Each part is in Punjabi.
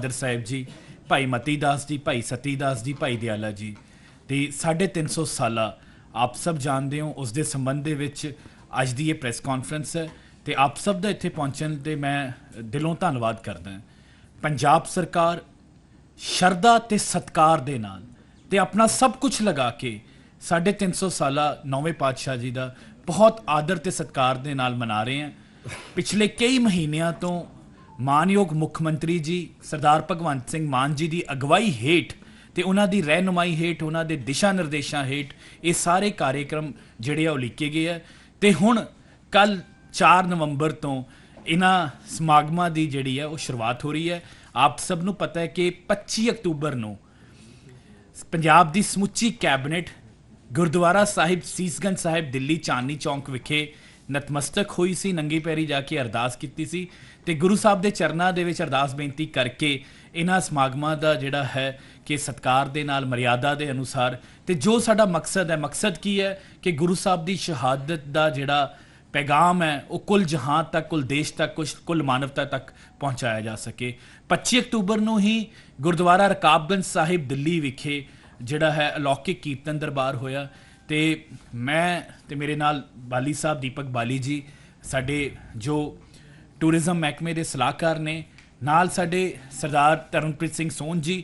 ਦਰ ਸਾਹਿਬ ਜੀ, ਭਾਈ ਮਤੀ ਦਾਸ ਜੀ, ਭਾਈ ਸਤੀ ਦਾਸ ਜੀ, ਭਾਈ ਦਿਆਲਾ ਜੀ, ਤੇ 350 ਸਾਲਾ ਆਪ ਸਭ ਜਾਣਦੇ ਹੋ ਉਸ ਦੇ ਸੰਬੰਧ ਦੇ ਵਿੱਚ ਅੱਜ ਦੀ ਇਹ ਪ੍ਰੈਸ ਕਾਨਫਰੰਸ ਹੈ ਤੇ ਆਪ ਸਭ ਦਾ ਇੱਥੇ ਪਹੁੰਚਣ ਤੇ ਮੈਂ ਦਿਲੋਂ ਧੰਨਵਾਦ ਕਰਦਾ ਹਾਂ। ਪੰਜਾਬ ਸਰਕਾਰ ਸ਼ਰਧਾ ਤੇ ਸਤਕਾਰ ਦੇ ਨਾਲ ਤੇ ਆਪਣਾ ਸਭ ਕੁਝ ਲਗਾ ਕੇ 350 ਸਾਲਾ ਨੌਵੇਂ ਪਾਤਸ਼ਾਹ ਜੀ ਦਾ ਬਹੁਤ ਆਦਰ ਤੇ ਸਤਕਾਰ ਦੇ ਨਾਲ ਮਨਾ ਰਹੇ ਹਾਂ। ਪਿਛਲੇ ਕਈ ਮਹੀਨਿਆਂ ਤੋਂ ਮਾਨਯੋਗ ਮੁੱਖ ਮੰਤਰੀ ਜੀ ਸਰਦਾਰ ਭਗਵੰਤ ਸਿੰਘ ਮਾਨ ਜੀ ਦੀ ਅਗਵਾਈ ਹੇਠ ਤੇ ਉਹਨਾਂ ਦੀ ਰਹਿਨੁਮਾਈ ਹੇਠ, ਉਹਨਾਂ ਦੇ ਦਿਸ਼ਾ ਨਿਰਦੇਸ਼ਾਂ ਹੇਠ ਇਹ ਸਾਰੇ ਕਾਰਜਕ੍ਰਮ ਜਿਹੜੇ ਆ ਉਹ ਲਿਖੇ ਗਏ ਆ। ਤੇ ਹੁਣ ਕੱਲ 4 ਨਵੰਬਰ ਤੋਂ ਇਹਨਾਂ ਸਮਾਗਮਾਂ ਦੀ ਜਿਹੜੀ ਹੈ ਉਹ ਸ਼ੁਰੂਆਤ ਹੋ ਰਹੀ ਹੈ। ਆਪ ਸਭ ਨੂੰ ਪਤਾ ਹੈ ਕਿ 25 ਅਕਤੂਬਰ ਨੂੰ ਪੰਜਾਬ ਦੀ ਸਮੁੱਚੀ ਕੈਬਨਿਟ ਗੁਰਦੁਆਰਾ ਸਾਹਿਬ ਸੀਸਗੰਜ ਸਾਹਿਬ ਦਿੱਲੀ ਚਾਂਦਨੀ ਚੌਂਕ ਵਿਖੇ ਨਤਮਸਤਕ ਹੋਈ ਸੀ, ਨੰਗੀ ਪੈਰੀ ਜਾ ਕੇ ਅਰਦਾਸ ਕੀਤੀ ਸੀ ਤੇ ਗੁਰੂ ਸਾਹਿਬ ਦੇ ਚਰਨਾਂ ਦੇ ਵਿੱਚ ਅਰਦਾਸ ਬੇਨਤੀ ਕਰਕੇ ਇਹਨਾਂ ਸਮਾਗਮਾਂ ਦਾ ਜਿਹੜਾ ਹੈ ਕਿ ਸਤਕਾਰ ਦੇ ਨਾਲ, ਮਰਿਆਦਾ ਦੇ ਅਨੁਸਾਰ ਤੇ ਜੋ ਸਾਡਾ ਮਕਸਦ ਹੈ, ਮਕਸਦ ਕੀ ਹੈ ਕਿ ਗੁਰੂ ਸਾਹਿਬ ਦੀ ਸ਼ਹਾਦਤ ਦਾ ਜਿਹੜਾ ਪੈਗਾਮ ਹੈ, ਉਹ ਕੁੱਲ ਜਹਾਨ ਤੱਕ, ਕੁੱਲ ਦੇਸ਼ ਤੱਕ, ਕੁਛ- ਕੁੱਲ ਮਾਨਵਤਾ ਤੱਕ ਪਹੁੰਚਾਇਆ ਜਾ ਸਕੇ। 25 ਅਕਤੂਬਰ ਨੂੰ ਹੀ ਗੁਰਦੁਆਰਾ ਰਕਾਬਗੰਜ ਸਾਹਿਬ ਦਿੱਲੀ ਵਿਖੇ ਜਿਹੜਾ ਹੈ ਅਲੌਕਿਕ ਕੀਰਤਨ ਦਰਬਾਰ ਹੋਇਆ। ਤੇ ਮੈਂ ਤੇ ਮੇਰੇ ਨਾਲ ਬਾਲੀ ਸਾਹਿਬ, ਦੀਪਕ ਬਾਲੀ ਜੀ, ਸਾਡੇ ਜੋ ਟੂਰਿਜ਼ਮ ਮਹਿਕਮੇ ਦੇ ਸਲਾਹਕਾਰ ਨੇ, ਨਾਲ ਸਾਡੇ ਸਰਦਾਰ ਤਰਨਪ੍ਰੀਤ ਸਿੰਘ ਸੋਨ ਜੀ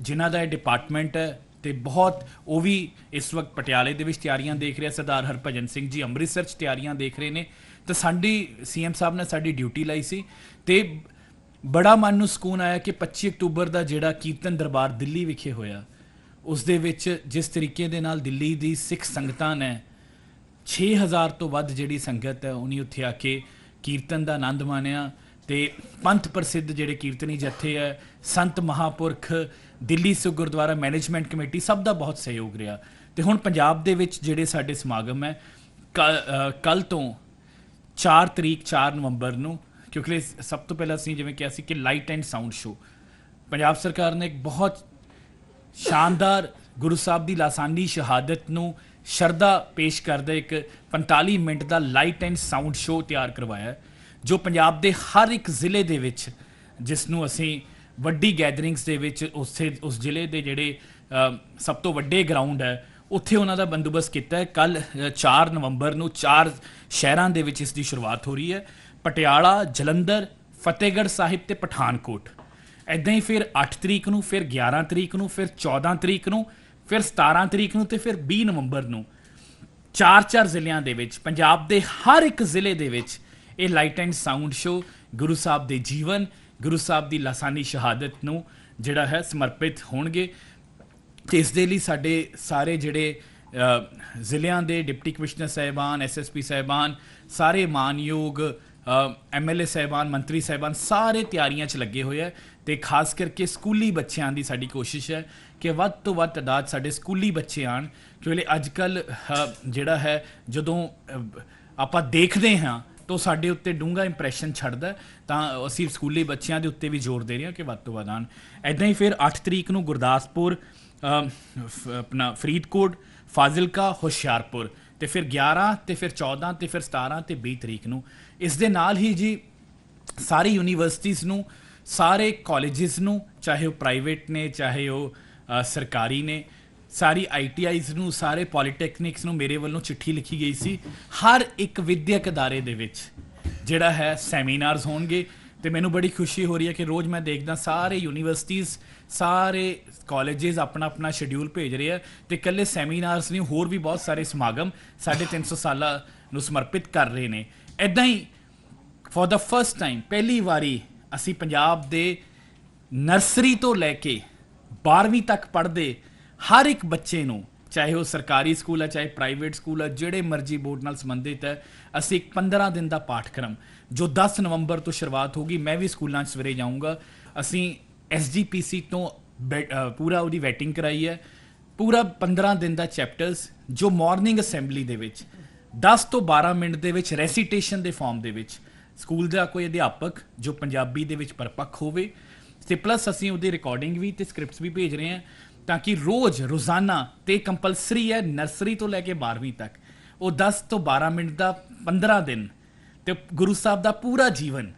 ਜਿਨ੍ਹਾਂ ਦਾ ਇਹ ਡਿਪਾਰਟਮੈਂਟ ਹੈ ਤੇ ਬਹੁਤ ਉਹ ਵੀ ਇਸ ਵਕਤ ਪਟਿਆਲੇ ਦੇ ਵਿੱਚ ਤਿਆਰੀਆਂ ਦੇਖ ਰਿਹਾ, ਸਰਦਾਰ ਹਰਭਜਨ ਸਿੰਘ ਜੀ ਅੰਮ੍ਰਿਤਸਰ 'ਚ ਤਿਆਰੀਆਂ ਦੇਖ ਰਹੇ ਨੇ। ਤਾਂ ਸਾਡੀ ਸੀਐਮ ਸਾਹਿਬ ਨੇ ਸਾਡੀ ਡਿਊਟੀ ਲਾਈ ਸੀ ਤੇ ਬੜਾ ਮਨ ਨੂੰ ਸਕੂਨ ਆਇਆ ਕਿ 25 ਅਕਤੂਬਰ ਦਾ ਜਿਹੜਾ ਕੀਰਤਨ ਦਰਬਾਰ ਦਿੱਲੀ ਵਿਖੇ ਹੋਇਆ। ਉਸ ਦੇ ਵਿੱਚ ਜਿਸ ਤਰੀਕੇ ਦੇ ਨਾਲ ਦਿੱਲੀ ਦੀ ਸਿੱਖ ਸੰਗਤਾਂ ਨੇ 6000 ਤੋਂ ਵੱਧ ਜਿਹੜੀ ਸੰਗਤ ਹੈ, ਉਹਨੇ ਉੱਥੇ ਆ ਕੇ ਕੀਰਤਨ ਦਾ ਆਨੰਦ ਮਾਣਿਆ ਤੇ ਪੰਥ ਪ੍ਰਸਿੱਧ ਜਿਹੜੇ ਕੀਰਤਨੀ ਜਥੇ ਹੈ, ਸੰਤ ਮਹਾਪੁਰਖ, ਦਿੱਲੀ ਸਿੱਖ ਗੁਰਦੁਆਰਾ ਮੈਨੇਜਮੈਂਟ ਕਮੇਟੀ, ਸਭ ਦਾ ਬਹੁਤ ਸਹਿਯੋਗ ਰਿਹਾ। ਤੇ ਹੁਣ ਪੰਜਾਬ ਦੇ ਵਿੱਚ ਜਿਹੜੇ ਸਾਡੇ ਸਮਾਗਮ ਹੈ ਕੱਲ ਤੋਂ 4 ਤਰੀਕ 4 ਨਵੰਬਰ ਨੂੰ, ਕਿਉਂਕਿ ਸਭ ਤੋਂ ਪਹਿਲਾਂ ਅਸੀਂ ਜਿਵੇਂ ਕਿਹਾ ਸੀ ਕਿ light and sound show Punjab ਸਰਕਾਰ ਨੇ ਇੱਕ ਬਹੁਤ ਸ਼ਾਨਦਾਰ ਗੁਰੂ ਸਾਹਿਬ ਦੀ ਲਾਸਾਨੀ ਸ਼ਹਾਦਤ ਨੂੰ ਸ਼ਰਧਾ ਪੇਸ਼ ਕਰਦਾ ਇੱਕ 45 ਮਿੰਟ ਦਾ ਲਾਈਟ ਐਂਡ ਸਾਊਂਡ ਸ਼ੋਅ ਤਿਆਰ ਕਰਵਾਇਆ ਜੋ ਪੰਜਾਬ ਦੇ ਹਰ ਇੱਕ ਜ਼ਿਲ੍ਹੇ ਦੇ ਵਿੱਚ, ਜਿਸ ਨੂੰ ਅਸੀਂ ਵੱਡੀ ਗੈਦਰਿੰਗਸ ਦੇ ਵਿੱਚ ਉਸੇ ਉਸ ਜ਼ਿਲ੍ਹੇ ਦੇ ਜਿਹੜੇ ਸਭ ਤੋਂ ਵੱਡੇ ਗਰਾਊਂਡ ਹੈ, ਉੱਥੇ ਉਹਨਾਂ ਦਾ ਬੰਦੋਬਸਤ ਕੀਤਾ ਹੈ। ਕੱਲ 4 ਨਵੰਬਰ ਨੂੰ ਚਾਰ ਸ਼ਹਿਰਾਂ ਦੇ ਵਿੱਚ ਇਸ ਦੀ ਸ਼ੁਰੂਆਤ ਹੋ ਰਹੀ ਹੈ। ਪਟਿਆਲਾ, ਜਲੰਧਰ, ਫਤਿਹਗੜ੍ਹ ਸਾਹਿਬ ਤੇ ਪਠਾਨਕੋਟ। ਐਦਾਂ ਹੀ ਫਿਰ 8 ਤਰੀਕ ਨੂੰ, ਫਿਰ 11 ਤਰੀਕ ਨੂੰ, ਫਿਰ 14 ਤਰੀਕ ਨੂੰ, ਫਿਰ 17 ਤਰੀਕ ਨੂੰ ਤੇ ਫਿਰ 20 ਨਵੰਬਰ ਨੂੰ। ਚਾਰ ਚਾਰ ਜ਼ਿਲ੍ਹਿਆਂ ਦੇ ਵਿੱਚ, ਪੰਜਾਬ ਦੇ ਹਰ ਇੱਕ ਜ਼ਿਲ੍ਹੇ ਦੇ ਵਿੱਚ ਇਹ light and sound show Guru Sahib ਦੇ ਜੀਵਨ, ਗੁਰੂ ਸਾਹਿਬ ਦੀ ਲਾਸਾਨੀ ਸ਼ਹਾਦਤ ਨੂੰ ਜਿਹੜਾ ਹੈ ਸਮਰਪਿਤ ਹੋਣਗੇ। ਤੇ ਇਸ ਦੇ ਲਈ ਸਾਡੇ ਸਾਰੇ ਜਿਹੜੇ ਜ਼ਿਲ੍ਹਿਆਂ ਦੇ ਡਿਪਟੀ ਕਮਿਸ਼ਨਰ ਸਾਹਿਬਾਨ ਐਸਐਸਪੀ ਸਾਹਿਬਾਨ, ਸਾਰੇ ਮਾਨਯੋਗ ਐਮਐਲਏ ਸਾਹਿਬਾਨ, ਮੰਤਰੀ ਸਾਹਿਬਾਨ ਸਾਰੇ ਤਿਆਰੀਆਂ 'ਚ ਲੱਗੇ ਹੋਏ ਆ। ਤੇ ਖਾਸ ਕਰਕੇ ਸਕੂਲੀ ਬੱਚਿਆਂ ਦੀ ਸਾਡੀ ਕੋਸ਼ਿਸ਼ ਹੈ ਕਿ ਵੱਧ ਤੋਂ ਵੱਧ ਤਾਦਾਦ ਸਾਡੇ ਸਕੂਲੀ ਬੱਚੇ ਆਣ ਕਿਉਂਕਿ ਅੱਜ ਕੱਲ ਜਿਹੜਾ ਹੈ, ਜਦੋਂ ਆਪਾਂ ਦੇਖਦੇ ਹਾਂ, ਤਾਂ ਸਾਡੇ ਉੱਤੇ ਡੂੰਘਾ ਇੰਪ੍ਰੈਸ਼ਨ ਛੱਡਦਾ ਤਾਂ ਅਸੀਂ ਸਕੂਲੀ ਬੱਚਿਆਂ ਦੇ ਉੱਤੇ ਵੀ ਜ਼ੋਰ ਦੇ ਰਹੇ ਹਾਂ ਕਿ ਵੱਧ ਤੋਂ ਵੱਧ ਆਣ ਐਦਾਂ ਹੀ ਫਿਰ 8 ਤਰੀਕ ਨੂੰ ਗੁਰਦਾਸਪੁਰ ਆਪਣਾ ਫਰੀਦਕੋਟ, ਫਾਜ਼ਿਲਕਾ, ਹੁਸ਼ਿਆਰਪੁਰ ਤੇ ਫਿਰ 11 ਤੇ ਫਿਰ 14 ਤੇ ਫਿਰ 17 ਤੇ 20 ਤਰੀਕ ਨੂੰ। ਇਸ ਦੇ ਨਾਲ ਹੀ ਜੀ ਸਾਰੀ ਯੂਨੀਵਰਸਿਟੀਆਂ ਨੂੰ ਸਾਰੇ ਕਾਲਜਸ ਨੂੰ, ਚਾਹੇ ਉਹ ਪ੍ਰਾਈਵੇਟ ਨੇ, ਚਾਹੇ ਉਹ ਸਰਕਾਰੀ ਨੇ, ਸਾਰੀ ਆਈਟੀਆਈਜ਼ ਨੂੰ, ਸਾਰੇ ਪੋਲੀਟੈਕਨਿਕਸ ਨੂੰ ਮੇਰੇ ਵੱਲੋਂ ਚਿੱਠੀ ਲਿਖੀ ਗਈ ਸੀ, ਹਰ ਇੱਕ ਵਿਦਿਅਕ ਅਦਾਰੇ ਦੇ ਵਿੱਚ, ਜਿਹੜਾ ਹੈ ਸੈਮੀਨਾਰਸ ਹੋਣਗੇ, ਤੇ ਮੈਨੂੰ ਬੜੀ ਖੁਸ਼ੀ ਹੋ ਰਹੀ ਹੈ ਕਿ ਰੋਜ਼ ਮੈਂ ਦੇਖਦਾ ਸਾਰੇ ਯੂਨੀਵਰਸਿਟੀਆਂ ਸਾਰੇ ਕਾਲਜਸ ਆਪਣਾ ਆਪਣਾ ਸ਼ਡਿਊਲ ਭੇਜ ਰਹੇ ਆ, ਤੇ ਇਕੱਲੇ ਸੈਮੀਨਾਰਸ ਨਹੀਂ, ਹੋਰ ਵੀ ਬਹੁਤ ਸਾਰੇ ਸਮਾਗਮ ਸਾਡੇ 300 ਸਾਲਾਂ ਨੂੰ ਸਮਰਪਿਤ ਕਰ ਰਹੇ ਨੇ। ਐਦਾਂ ਹੀ ਫॉर ਦਾ ਫਰਸਟ ਟਾਈਮ ਪਹਿਲੀ ਵਾਰੀ ਅਸੀਂ ਪੰਜਾਬ ਦੇ ਨਰਸਰੀ ਤੋਂ ਲੈ ਕੇ 12ਵੀਂ ਤੱਕ ਪੜ੍ਹਦੇ ਹਰ ਇੱਕ ਬੱਚੇ ਨੂੰ, ਚਾਹੇ ਉਹ ਸਰਕਾਰੀ ਸਕੂਲ ਹੈ ਚਾਹੇ ਪ੍ਰਾਈਵੇਟ ਸਕੂਲ ਹੈ ਜਿਹੜੇ ਮਰਜ਼ੀ ਬੋਰਡ ਨਾਲ ਸੰਬੰਧਿਤ ਹੈ ਅਸੀਂ ਇੱਕ 15 ਦਿਨ ਦਾ ਪਾਠਕ੍ਰਮ, ਜੋ 10 ਨਵੰਬਰ ਤੋਂ ਸ਼ੁਰੂਆਤ ਹੋਗੀ ਮੈਂ ਵੀ ਸਕੂਲਾਂ 'ਚ ਸਵੇਰੇ ਜਾਊਂਗਾ। ਅਸੀਂ ਐਸਜੀਪੀਸੀ ਤੋਂ ਬੈ- ਪੂਰਾ ਉਹਦੀ ਵੈਟਿੰਗ ਕਰਾਈ ਹੈ। ਪੂਰਾ 15 ਦਿਨ ਦਾ ਚੈਪਟਰਸ, ਜੋ ਮਾਰਨਿੰਗ ਅਸੈਂਬਲੀ ਦੇ ਵਿੱਚ 10 ਤੋਂ 12 ਮਿੰਟ ਦੇ ਵਿੱਚ, ਰੈਸੀਟੇਸ਼ਨ ਦੇ ਫਾਰਮ ਦੇ ਵਿੱਚ ਸਕੂਲ ਦਾ ਕੋਈ ਅਧਿਆਪਕ ਜੋ ਪੰਜਾਬੀ ਦੇ ਵਿੱਚ ਪਰਪੱਕ ਹੋਵੇ ਤੇ ਪਲੱਸ ਅਸੀਂ ਉਹਦੀ ਰਿਕਾਰਡਿੰਗ ਵੀ ਤੇ ਸਕ੍ਰਿਪਟਸ ਵੀ ਭੇਜ ਰਹੇ ਹਾਂ ਤਾਂ ਕਿ ਰੋਜ਼ ਰੋਜ਼ਾਨਾ ਤੇ ਕੰਪਲਸਰੀ ਹੈ ਨਰਸਰੀ ਤੋਂ ਲੈ ਕੇ 12ਵੀਂ ਤੱਕ, ਉਹ 10 ਤੋਂ 12 ਮਿੰਟ ਦਾ 15 ਦਿਨ ਤੇ ਗੁਰੂ ਸਾਹਿਬ ਦਾ ਪੂਰਾ ਜੀਵਨ,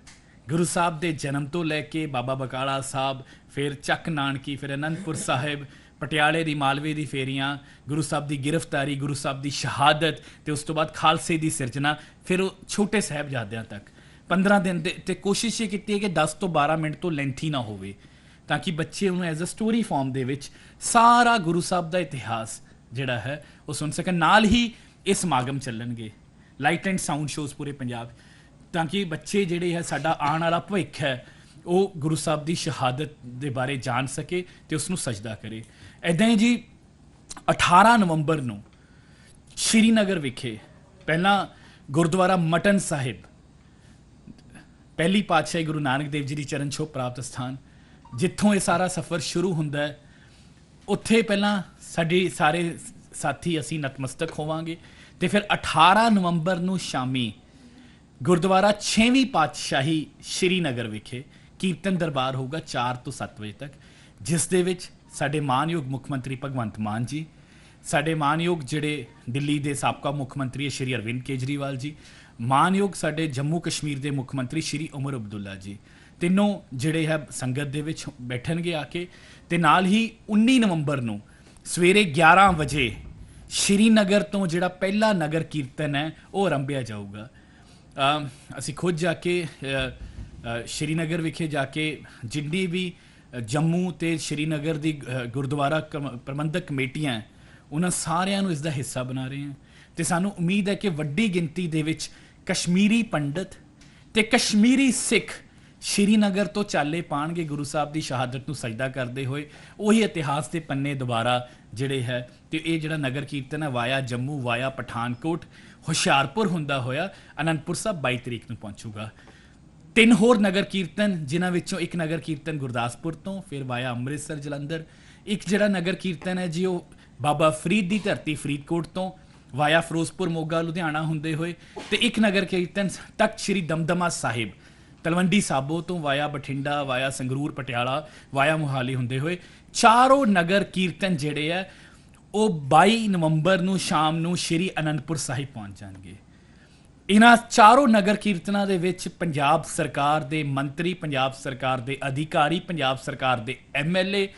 ਗੁਰੂ ਸਾਹਿਬ ਦੇ ਜਨਮ ਤੋਂ ਲੈ ਕੇ ਬਾਬਾ ਬਕਾਲਾ ਸਾਹਿਬ, ਫਿਰ ਚੱਕ ਨਾਨਕੀ, ਫਿਰ ਅਨੰਦਪੁਰ ਸਾਹਿਬ, ਪਟਿਆਲੇ ਦੀ ਮਾਲਵੇ ਦੀ ਫੇਰੀਆਂ, ਗੁਰੂ ਸਾਹਿਬ ਦੀ ਗ੍ਰਿਫਤਾਰੀ, ਗੁਰੂ ਸਾਹਿਬ ਦੀ ਸ਼ਹਾਦਤ ਤੇ ਉਸ ਤੋਂ ਬਾਅਦ ਖਾਲਸੇ ਦੀ ਸਿਰਜਣਾ, ਫਿਰ ਉਹ ਛੋਟੇ ਸਾਹਿਬਜ਼ਾਦਿਆਂ ਤੱਕ। 15 ਦਿਨ ਦੇ ਤੇ ਕੋਸ਼ਿਸ਼ ਇਹ ਕੀਤੀ ਹੈ ਕਿ 10 ਤੋਂ 12 ਮਿੰਟ ਤੋਂ ਲੈਂਥੀ ਨਾ ਹੋਵੇ, ਤਾਂ ਕਿ ਬੱਚੇ ਉਹਨੂੰ ਐਜ਼ ਅ ਸਟੋਰੀ ਫਾਰਮ ਦੇ ਵਿੱਚ ਸਾਰਾ ਗੁਰੂ ਸਾਹਿਬ ਦਾ ਇਤਿਹਾਸ ਜਿਹੜਾ ਹੈ, ਉਹ ਸੁਣ ਸਕਣ। ਨਾਲ ਹੀ ਇਹ ਸਮਾਗਮ ਚੱਲਣਗੇ। ਲਾਈਟ ਐਂਡ ਸਾਊਂਡ ਸ਼ੋਜ਼ ਪੂਰੇ ਪੰਜਾਬ। ਤਾਂ ਕਿ ਬੱਚੇ ਜਿਹੜੇ ਹੈ, ਸਾਡਾ ਆਉਣ ਵਾਲਾ ਭਵਿੱਖ ਹੈ, ਉਹ ਗੁਰੂ ਸਾਹਿਬ ਦੀ ਸ਼ਹਾਦਤ ਦੇ ਬਾਰੇ ਜਾਣ ਸਕੇ ਤੇ ਉਸ ਨੂੰ ਸਜਦਾ ਕਰੇ। ਐਦਾਂ ਹੀ ਜੀ 18 ਨਵੰਬਰ ਨੂੰ ਸ਼੍ਰੀਨਗਰ ਵਿਖੇ ਪਹਿਲਾਂ ਗੁਰਦੁਆਰਾ ਮਟਨ ਸਾਹਿਬ ਪਹਿਲੀ ਪਾਤਸ਼ਾਹੀ ਗੁਰੂ ਨਾਨਕ ਦੇਵ ਜੀ ਦੀ ਚਰਨ ਛੋਹ ਪ੍ਰਾਪਤ ਸਥਾਨ, ਜਿੱਥੋਂ ਇਹ ਸਾਰਾ ਸਫ਼ਰ ਸ਼ੁਰੂ ਹੁੰਦਾ ਹੈ, ਉੱਥੇ ਪਹਿਲਾਂ ਸਾਡੇ ਸਾਰੇ ਸਾਥੀ ਅਸੀਂ ਨਤਮਸਤਕ ਹੋਵਾਂਗੇ ਤੇ ਫਿਰ 18 ਨਵੰਬਰ ਨੂੰ ਸ਼ਾਮੀ ਗੁਰਦੁਆਰਾ 6ਵੀਂ ਪਾਤਸ਼ਾਹੀ ਸ਼੍ਰੀਨਗਰ ਵਿਖੇ ਕੀਰਤਨ ਦਰਬਾਰ ਹੋਊਗਾ 4 ਤੋਂ 7 ਵਜੇ ਤੱਕ, ਜਿਸ ਦੇ ਵਿੱਚ ਸਾਡੇ ਮਾਨਯੋਗ ਮੁੱਖ ਮੰਤਰੀ ਭਗਵੰਤ ਮਾਨ ਜੀ, ਸਾਡੇ ਮਾਨਯੋਗ ਜਿਹੜੇ ਦਿੱਲੀ ਦੇ ਸਾਬਕਾ ਮੁੱਖ ਮੰਤਰੀ ਹੈ ਸ਼੍ਰੀ ਅਰਵਿੰਦ ਕੇਜਰੀਵਾਲ ਜੀ ਮਾਨਯੋਗ ਸਾਡੇ ਜੰਮੂ ਕਸ਼ਮੀਰ ਦੇ ਮੁੱਖ ਮੰਤਰੀ ਸ਼੍ਰੀ ਉਮਰ ਅਬਦੁੱਲਾ ਜੀ, ਤਿੰਨੋਂ ਜਿਹੜੇ ਹੈ ਸੰਗਤ ਦੇ ਵਿੱਚ ਬੈਠਣਗੇ ਆ ਕੇ, ਤੇ ਨਾਲ ਹੀ 19 ਨਵੰਬਰ ਨੂੰ ਸਵੇਰੇ 11 ਵਜੇ ਸ਼੍ਰੀਨਗਰ ਤੋਂ ਜਿਹੜਾ ਪਹਿਲਾ ਨਗਰ ਕੀਰਤਨ ਹੈ, ਉਹ ਆਰੰਭਿਆ ਜਾਊਗਾ। ਅਸੀਂ ਖੁਦ ਜਾ ਕੇ ਸ਼੍ਰੀਨਗਰ ਵਿਖੇ ਜਾ ਕੇ ਜਿੰਨੀ ਵੀ ਜੰਮੂ ਤੇ ਸ਼੍ਰੀਨਗਰ ਦੀ ਗੁਰਦੁਆਰਾ ਕਮ- ਪ੍ਰਬੰਧਕ ਕਮੇਟੀਆਂ ਉਹਨਾਂ ਸਾਰਿਆਂ ਨੂੰ ਇਸ ਦਾ ਹਿੱਸਾ ਬਣਾ ਰਹੇ ਹਾਂ। ਤੇ ਸਾਨੂੰ ਉਮੀਦ ਹੈ ਕਿ ਵੱਡੀ ਗਿਣਤੀ ਦੇ ਵਿੱਚ ਕਸ਼ਮੀਰੀ ਪੰਡਤ ਤੇ ਕਸ਼ਮੀਰੀ ਸਿੱਖ ਸ਼੍ਰੀਨਗਰ ਤੋਂ ਚਾਲੇ ਪਾਣਗੇ ਗੁਰੂ ਸਾਹਿਬ ਦੀ ਸ਼ਹਾਦਤ ਨੂੰ ਸਜਦਾ ਕਰਦੇ ਹੋਏ। ਉਹੀ ਇਤਿਹਾਸ ਦੇ ਪੰਨੇ ਦੁਬਾਰਾ ਜਿਹੜੇ ਹੈ ਤੇ ਇਹ ਜਿਹੜਾ ਨਗਰ ਕੀਰਤਨ ਹੈ, ਵਾਇਆ ਜੰਮੂ, ਵਾਇਆ ਪਠਾਨਕੋਟ, ਹੁਸ਼ਿਆਰਪੁਰ ਹੁੰਦਾ ਹੋਇਆ, ਅਨੰਦਪੁਰ ਸਾਹਿਬ 22 ਤਰੀਕ ਨੂੰ ਪਹੁੰਚੂਗਾ। ਤਿੰਨ ਹੋਰ ਨਗਰ ਕੀਰਤਨ, ਜਿਨ੍ਹਾਂ ਵਿੱਚੋਂ ਇੱਕ ਨਗਰ ਕੀਰਤਨ ਗੁਰਦਾਸਪੁਰ ਤੋਂ, ਫਿਰ ਵਾਇਆ ਅੰਮ੍ਰਿਤਸਰ, ਜਲੰਧਰ। ਇੱਕ ਜਿਹੜਾ ਨਗਰ ਕੀਰਤਨ ਹੈ ਜੀ, ਉਹ ਬਾਬਾ ਫਰੀਦ ਦੀ ਧਰਤੀ ਫਰੀਦਕੋਟ ਤੋਂ ਵਾਇਆ ਫਿਰੋਜ਼ਪੁਰ ਮੋਗਾ ਲੁਧਿਆਣਾ ਹੁੰਦੇ ਹੋਏ ਤੇ ਇੱਕ ਨਗਰ ਕੀਰਤਨ ਤੱਕ ਸ੍ਰੀ ਦਮਦਮਾ ਸਾਹਿਬ, ਤਲਵੰਡੀ ਸਾਬੋ ਤੋਂ via Bathinda, via Sangrur, Patiala, via Mohali ਹੁੰਦੇ ਹੋਏ ਚਾਰੋਂ ਨਗਰ ਕੀਰਤਨ ਜਿਹੜੇ ਆ, ਉਹ 22 ਨਵੰਬਰ ਨੂੰ ਸ਼ਾਮ ਨੂੰ ਸ਼੍ਰੀ ਅਨੰਦਪੁਰ ਸਾਹਿਬ ਪਹੁੰਚ ਜਾਣਗੇ। ਇਹਨਾਂ ਚਾਰੋਂ ਨਗਰ ਕੀਰਤਨਾਂ ਦੇ ਵਿੱਚ ਪੰਜਾਬ ਸਰਕਾਰ ਦੇ ਮੰਤਰੀ, ਪੰਜਾਬ ਸਰਕਾਰ ਦੇ ਅਧਿਕਾਰੀ, ਪੰਜਾਬ ਸਰਕਾਰ ਦੇ ਐਮਐਲਏ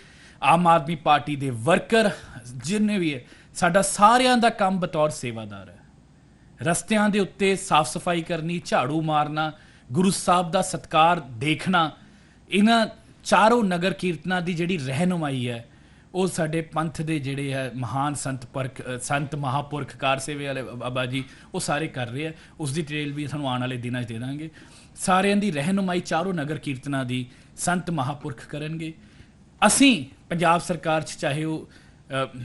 ਆਮ ਆਦਮੀ ਪਾਰਟੀ ਦੇ ਵਰਕਰ, ਜਿੰਨੇ ਵੀ ਸਾਡਾ ਸਾਰਿਆਂ ਦਾ ਕੰਮ ਬਤੌਰ ਸੇਵਾਦਾਰ ਹੈ। ਰਸਤਿਆਂ ਦੇ ਉੱਤੇ ਸਾਫ਼ ਸਫ਼ਾਈ ਕਰਨੀ, ਝਾੜੂ ਮਾਰਨਾ, ਗੁਰੂ ਸਾਹਿਬ ਦਾ ਸਤਕਾਰ ਦੇਖਣਾ, ਇਹਨਾਂ ਚਾਰੋਂ ਨਗਰ ਕੀਰਤਨਾਂ ਦੀ ਜਿਹੜੀ ਰਹਿਨੁਮਾਈ ਹੈ, ਉਹ ਸਾਡੇ ਪੰਥ ਦੇ ਜਿਹੜੇ ਹੈ, ਮਹਾਨ ਸੰਤ ਪਰਖ, ਸੰਤ ਮਹਾਪੁਰਖ ਕਾਰ ਸੇਵੇ ਵਾਲੇ ਬਾਬਾ ਜੀ, ਉਹ ਸਾਰੇ ਕਰ ਰਹੇ ਆ ਉਸ ਦੀ ਡਿਟੇਲ ਵੀ ਤੁਹਾਨੂੰ ਆਉਣ ਵਾਲੇ ਦਿਨਾਂ 'ਚ ਦੇ ਦਾਂਗੇ। ਸਾਰਿਆਂ ਦੀ ਰਹਿਨੁਮਾਈ ਚਾਰੋਂ ਨਗਰ ਕੀਰਤਨਾਂ ਦੀ ਸੰਤ ਮਹਾਪੁਰਖ ਕਰਨਗੇ। ਅਸੀਂ ਪੰਜਾਬ ਸਰਕਾਰ 'ਚ ਚਾਹੇ ਉਹ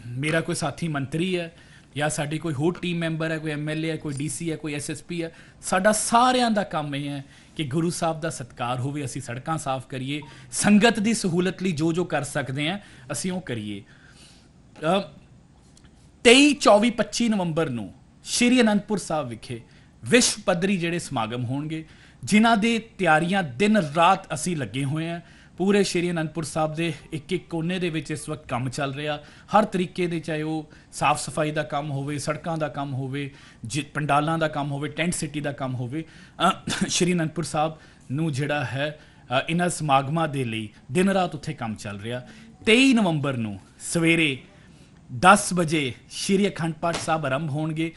ਮੇਰਾ ਕੋਈ ਸਾਥੀ ਮੰਤਰੀ ਹੈ ਜਾਂ ਸਾਡੀ ਕੋਈ ਹੋਰ ਟੀਮ ਮੈਂਬਰ ਹੈ ਕੋਈ ਐਮਐਲਏ ਹੈ ਕੋਈ ਡੀਸੀ ਹੈ ਕੋਈ ਐਸਐਸਪੀ ਹੈ ਸਾਡਾ ਸਾਰਿਆਂ ਦਾ ਕੰਮ ਇਹ ਹੈ ਕਿ ਗੁਰੂ ਸਾਹਿਬ ਦਾ ਸਤਕਾਰ ਹੋਵੇ ਅਸੀਂ ਸੜਕਾਂ ਸਾਫ਼ ਕਰੀਏ ਸੰਗਤ ਦੀ ਸਹੂਲਤ ਲਈ ਜੋ ਜੋ ਕਰ ਸਕਦੇ ਹਾਂ ਅਸੀਂ ਉਹ ਕਰੀਏ। ਅ, 23 24 25 ਨਵੰਬਰ ਨੂੰ ਸ਼੍ਰੀ ਅਨੰਦਪੁਰ ਸਾਹਿਬ ਵਿਖੇ ਵਿਸ਼ਵ ਪੱਧਰੀ ਜਿਹੜੇ ਸਮਾਗਮ ਹੋਣਗੇ ਜਿਨ੍ਹਾਂ ਦੇ ਤਿਆਰੀਆਂ ਦਿਨ ਰਾਤ ਅਸੀਂ ਲੱਗੇ ਹੋਏ ਹਾਂ। ਪੂਰੇ ਸ਼੍ਰੀ ਅਨੰਦਪੁਰ ਸਾਹਿਬ ਦੇ ਇੱਕ ਇੱਕ ਕੋਨੇ ਦੇ ਵਿੱਚ ਇਸ ਵਕਤ ਕੰਮ ਚੱਲ ਰਿਹਾ। ਹਰ ਤਰੀਕੇ ਦੇ ਚਾਹੇ ਉਹ ਸਾਫ਼ ਸਫ਼ਾਈ ਦਾ ਕੰਮ ਹੋਵੇ, ਸੜਕਾਂ ਦਾ ਕੰਮ ਹੋਵੇ, ਜਿ- ਪੰਡਾਲਾਂ ਦਾ ਕੰਮ ਹੋਵੇ, ਟੈਂਟ ਸਿਟੀ ਦਾ ਕੰਮ ਹੋਵੇ ਸ਼੍ਰੀ ਅਨੰਦਪੁਰ ਸਾਹਿਬ ਨੂੰ ਜਿਹੜਾ ਹੈ ਇਹਨਾਂ ਸਮਾਗਮਾਂ ਦੇ ਲਈ ਦਿਨ ਰਾਤ ਉੱਥੇ ਕੰਮ ਚੱਲ ਰਿਹਾ। 23 ਨਵੰਬਰ ਨੂੰ ਸਵੇਰੇ 10 ਵਜੇ ਸ਼੍ਰੀ ਅਖੰਡ ਪਾਠ ਸਾਹਿਬ ਆਰੰਭ ਹੋਣਗੇ।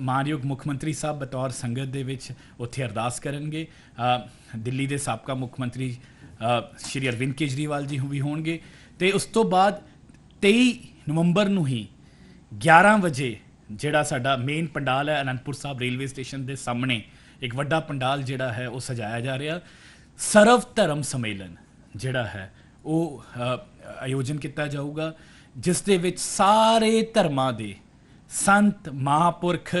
ਮਾਨਯੋਗ ਮੁੱਖ ਮੰਤਰੀ ਸਾਹਿਬ ਬਤੌਰ ਸੰਗਤ ਦੇ ਵਿੱਚ ਉੱਥੇ ਅਰਦਾਸ ਕਰਨਗੇ। ਦਿੱਲੀ ਦੇ ਸਾਬਕਾ ਮੁੱਖ ਮੰਤਰੀ ਸ਼੍ਰੀ ਅਰਵਿੰਦ ਕੇਜਰੀਵਾਲ ਜੀ ਵੀ ਹੋਣਗੇ। ਤੇ ਉਸ ਤੋਂ ਬਾਅਦ 23 ਨਵੰਬਰ ਨੂੰ ਹੀ 11 ਵਜੇ ਜਿਹੜਾ ਸਾਡਾ ਮੇਨ ਪੰਡਾਲ ਹੈ, ਅਨੰਦਪੁਰ ਸਾਹਿਬ ਰੇਲਵੇ ਸਟੇਸ਼ਨ ਦੇ ਸਾਹਮਣੇ ਇੱਕ ਵੱਡਾ ਪੰਡਾਲ ਜਿਹੜਾ ਹੈ, ਉਹ ਸਜਾਇਆ ਜਾ ਰਿਹਾ। ਸਰਵ ਧਰਮ ਸੰਮੇਲਨ ਜਿਹੜਾ ਹੈ, ਉਹ ਆਯੋਜਨ ਕੀਤਾ ਜਾਊਗਾ, ਜਿਸ ਦੇ ਵਿੱਚ ਸਾਰੇ ਧਰਮਾਂ ਦੇ ਸੰਤ ਮਹਾਪੁਰਖ